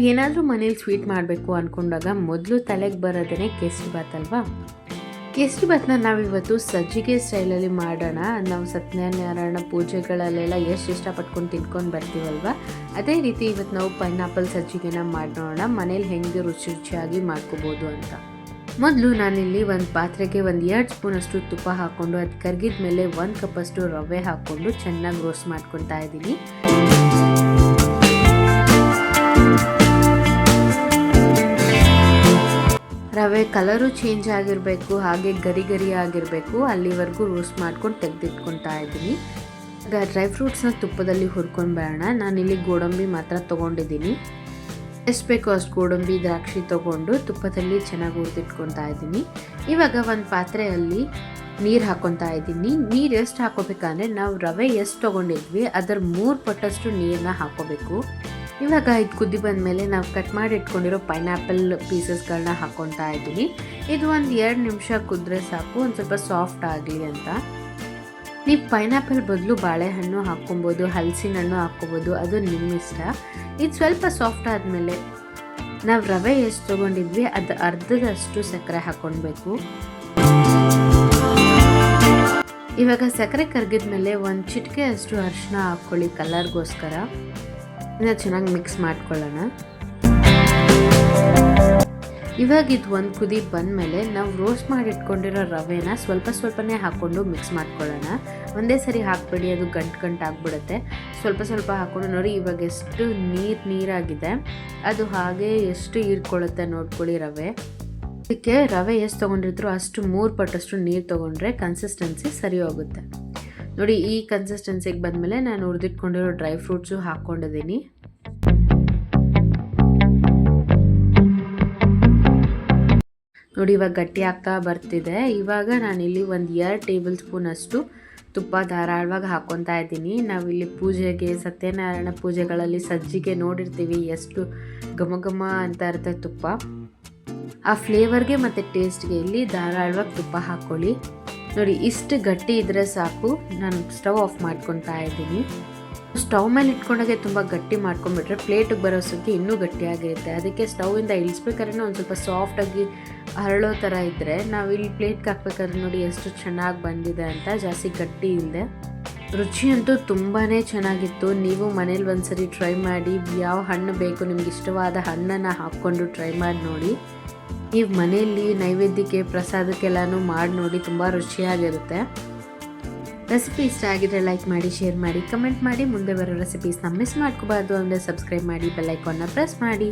ಏನಾದರೂ ಮನೇಲಿ ಸ್ವೀಟ್ ಮಾಡಬೇಕು ಅಂದ್ಕೊಂಡಾಗ ಮೊದಲು ತಲೆಗೆ ಬರೋದೇ ಕೇಸರಿ ಬಾತ್ ಅಲ್ವಾ? ಕೇಸರಿ ಬಾತ್ನ ನಾವಿವತ್ತು ಸಜ್ಜಿಗೆ ಸ್ಟೈಲಲ್ಲಿ ಮಾಡೋಣ. ನಾವು ಸತ್ಯನಾರಾಯಣ ಪೂಜೆಗಳಲ್ಲೆಲ್ಲ ಎಷ್ಟು ಇಷ್ಟಪಟ್ಕೊಂಡು ತಿನ್ಕೊಂಡು ಬರ್ತೀವಲ್ವ? ಅದೇ ರೀತಿ ಇವತ್ತು ನಾವು ಪೈನಾಪಲ್ ಸಜ್ಜಿಗೆನ ಮಾಡೋಣ. ಮನೇಲಿ ಹೆಂಗೆ ರುಚಿ ರುಚಿಯಾಗಿ ಮಾಡ್ಕೋಬೋದು ಅಂತ. ಮೊದಲು ನಾನಿಲ್ಲಿ ಒಂದು ಪಾತ್ರೆಗೆ ಒಂದು ಎರಡು ಸ್ಪೂನಷ್ಟು ತುಪ್ಪ ಹಾಕ್ಕೊಂಡು ಅದು ಕರ್ಗಿದ ಮೇಲೆ ಒಂದು ಕಪ್ಪಷ್ಟು ರವೆ ಹಾಕ್ಕೊಂಡು ಚೆನ್ನಾಗಿ ರೋಸ್ಟ್ ಮಾಡ್ಕೊತಾ ಇದ್ದೀನಿ. ರವೆ ಕಲರು ಚೇಂಜ್ ಆಗಿರಬೇಕು, ಹಾಗೆ ಗರಿ ಗರಿ ಆಗಿರಬೇಕು, ಅಲ್ಲಿವರೆಗೂ ರೋಸ್ಟ್ ಮಾಡ್ಕೊಂಡು ತೆಗೆದಿಟ್ಕೊತಾ ಇದ್ದೀನಿ. ಈಗ ಡ್ರೈ ಫ್ರೂಟ್ಸ್ನ ತುಪ್ಪದಲ್ಲಿ ಹುರ್ಕೊಂಡು ಬೇಡ ನಾನಿಲ್ಲಿ ಗೋಡಂಬಿ ಮಾತ್ರ ತೊಗೊಂಡಿದ್ದೀನಿ. ಎಷ್ಟು ಬೇಕೋ ಅಷ್ಟು ಗೋಡಂಬಿ, ದ್ರಾಕ್ಷಿ ತೊಗೊಂಡು ತುಪ್ಪದಲ್ಲಿ ಚೆನ್ನಾಗಿ ಹುರಿದಿಟ್ಕೊತಾ ಇದ್ದೀನಿ. ಇವಾಗ ಒಂದು ಪಾತ್ರೆಯಲ್ಲಿ ನೀರು ಹಾಕೊತಾ ಇದ್ದೀನಿ. ನೀರು ಎಷ್ಟು ಹಾಕೋಬೇಕಂದ್ರೆ ನಾವು ರವೆ ಎಷ್ಟು ತೊಗೊಂಡಿದ್ವಿ, ಅದರ ಮೂರು ಪಟ್ಟಷ್ಟು ನೀರನ್ನ ಹಾಕೋಬೇಕು. ಇವಾಗ ಇದು ಕುದ್ದಿ ಬಂದಮೇಲೆ ನಾವು ಕಟ್ ಮಾಡಿ ಇಟ್ಕೊಂಡಿರೋ ಪೈನಾಪಲ್ ಪೀಸಸ್ಗಳನ್ನ ಹಾಕ್ಕೊತಾ ಇದ್ದೀನಿ. ಇದು ಒಂದು ಎರಡು ನಿಮಿಷ ಕುದ್ರೆ ಸಾಕು, ಒಂದು ಸ್ವಲ್ಪ ಸಾಫ್ಟ್ ಆಗಲಿ ಅಂತ. ನೀವು ಪೈನಾಪಲ್ ಬದಲು ಬಾಳೆಹಣ್ಣು ಹಾಕ್ಕೊಬೋದು ಹಲಸಿನ ಹಣ್ಣು ಹಾಕ್ಕೊಬೋದು, ಅದು ನಿಮ್ಮ ಇಷ್ಟ. ಇದು ಸ್ವಲ್ಪ ಸಾಫ್ಟ್ ಆದಮೇಲೆ ನಾವು ರವೆ ಎಷ್ಟು ತೊಗೊಂಡಿದ್ವಿ, ಅದು ಅರ್ಧದಷ್ಟು ಸಕ್ಕರೆ ಹಾಕ್ಕೊಳ್ಬೇಕು ಇವಾಗ ಸಕ್ಕರೆ ಕರಗಿದ ಮೇಲೆ ಒಂದು ಚಿಟಿಕೆ ಅಷ್ಟು ಅರಿಶಿನ ಹಾಕ್ಕೊಳ್ಳಿ ಕಲರ್ಗೋಸ್ಕರ. ಇದನ್ನ ಚೆನ್ನಾಗಿ ಮಿಕ್ಸ್ ಮಾಡ್ಕೊಳ್ಳೋಣ. ಇವಾಗ ಒಂದು ಕುದಿ ಬಂದಮೇಲೆ ನಾವು ರೋಸ್ಟ್ ಮಾಡಿಟ್ಕೊಂಡಿರೋ ರವೆನ ಸ್ವಲ್ಪ ಸ್ವಲ್ಪನೇ ಹಾಕ್ಕೊಂಡು ಮಿಕ್ಸ್ ಮಾಡ್ಕೊಳ್ಳೋಣ. ಒಂದೇ ಸರಿ ಹಾಕ್ಬೇಡಿ, ಅದು ಗಂಟು ಗಂಟು ಆಗಿಬಿಡುತ್ತೆ. ಸ್ವಲ್ಪ ಸ್ವಲ್ಪ ಹಾಕ್ಕೊಂಡು ನೋಡಿ, ಇವಾಗ ಎಷ್ಟು ನೀರು ನೀರಾಗಿದೆ. ಅದು ಹಾಗೆ ಎಷ್ಟು ಹೀರ್ಕೊಳ್ಳುತ್ತೆ ನೋಡ್ಕೊಳ್ಳಿ ರವೆ. ಅದಕ್ಕೆ ರವೆ ಎಷ್ಟು ತೊಗೊಂಡಿದ್ರು ಅಷ್ಟು ಮೂರು ಪಟ್ಟಷ್ಟು ನೀರು ತೊಗೊಂಡ್ರೆ ಕನ್ಸಿಸ್ಟೆನ್ಸಿ ಸರಿ ಹೋಗುತ್ತೆ. ನೋಡಿ, ಈ ಕನ್ಸಿಸ್ಟೆನ್ಸಿಗೆ ಬಂದಮೇಲೆ ನಾನು ಹುರಿದಿಟ್ಕೊಂಡಿರೋ ಡ್ರೈ ಫ್ರೂಟ್ಸು ಹಾಕ್ಕೊಂಡಿದ್ದೀನಿ. ನೋಡಿ, ಇವಾಗ ಗಟ್ಟಿ ಆಗ್ತಾ ಬರ್ತಿದೆ. ಇವಾಗ ನಾನಿಲ್ಲಿ ಒಂದು ಎರಡು ಟೇಬಲ್ ಸ್ಪೂನ್ ಅಷ್ಟು ತುಪ್ಪ ಧಾರಾಳವಾಗಿ ಹಾಕ್ಕೊತಾ ಇದ್ದೀನಿ. ನಾವಿಲ್ಲಿ ಪೂಜೆಗೆ, ಸತ್ಯನಾರಾಯಣ ಪೂಜೆಗಳಲ್ಲಿ ಸಜ್ಜಿಗೆ ನೋಡಿರ್ತೀವಿ, ಎಷ್ಟು ಘಮ ಘಮ ಅಂತ ಇರುತ್ತೆ ತುಪ್ಪ. ಆ ಫ್ಲೇವರ್ಗೆ ಮತ್ತು ಟೇಸ್ಟ್ಗೆ ಇಲ್ಲಿ ಧಾರಾಳವಾಗಿ ತುಪ್ಪ ಹಾಕ್ಕೊಳ್ಳಿ ನೋಡಿ, ಇಷ್ಟು ಗಟ್ಟಿ ಇದ್ದರೆ ಸಾಕು. ನಾನು ಸ್ಟವ್ ಆಫ್ ಮಾಡ್ಕೊತಾ ಇದ್ದೀನಿ. ಸ್ಟವ್ ಮೇಲೆ ಇಟ್ಕೊಂಡಾಗೆ ತುಂಬ ಗಟ್ಟಿ ಮಾಡ್ಕೊಂಡ್ಬಿಟ್ರೆ ಪ್ಲೇಟಿಗೆ ಬರೋ ಸುದ್ದಿ ಇನ್ನೂ ಗಟ್ಟಿಯಾಗಿರುತ್ತೆ. ಅದಕ್ಕೆ ಸ್ಟವಿಂದ ಇಳಿಸ್ಬೇಕಾದ್ರೆ ಒಂದು ಸ್ವಲ್ಪ ಸಾಫ್ಟಾಗಿ ಹರಳೋ ಥರ ಇದ್ದರೆ ನಾವು ಇಲ್ಲಿ ಪ್ಲೇಟ್ಗೆ ಹಾಕ್ಬೇಕಾದ್ರೆ ನೋಡಿ ಎಷ್ಟು ಚೆನ್ನಾಗಿ ಬಂದಿದೆ ಅಂತ. ಜಾಸ್ತಿ ಗಟ್ಟಿ ಇಲ್ಲದೆ ರುಚಿಯಂತೂ ತುಂಬಾ ಚೆನ್ನಾಗಿತ್ತು. ನೀವು ಮನೇಲಿ ಒಂದ್ಸರಿ ಟ್ರೈ ಮಾಡಿ. ಯಾವ ಹಣ್ಣು ಬೇಕು, ನಿಮ್ಗೆ ಇಷ್ಟವಾದ ಹಣ್ಣನ್ನು ಹಾಕ್ಕೊಂಡು ಟ್ರೈ ಮಾಡಿ ನೋಡಿ. ನೀವು ಮನೆಯಲ್ಲಿ ನೈವೇದ್ಯಕ್ಕೆ ಪ್ರಸಾದಕ್ಕೆಲ್ಲನೂ ಮಾಡಿ ನೋಡಿ ತುಂಬ ರುಚಿಯಾಗಿರುತ್ತೆ. ರೆಸಿಪಿ ಇಷ್ಟ ಆಗಿದ್ರೆ ಲೈಕ್ ಮಾಡಿ ಶೇರ್ ಮಾಡಿ ಕಮೆಂಟ್ ಮಾಡಿ. ಮುಂದೆ ಬರೋ ರೆಸಿಪೀಸ್ನ ಮಿಸ್ ಮಾಡ್ಕೋಬಾರ್ದು. ಅಂದರೆ ಸಬ್ಸ್ಕ್ರೈಬ್ ಮಾಡಿ ಬೆಲ್ಲೈಕಾನ್ನ ಪ್ರೆಸ್ ಮಾಡಿ.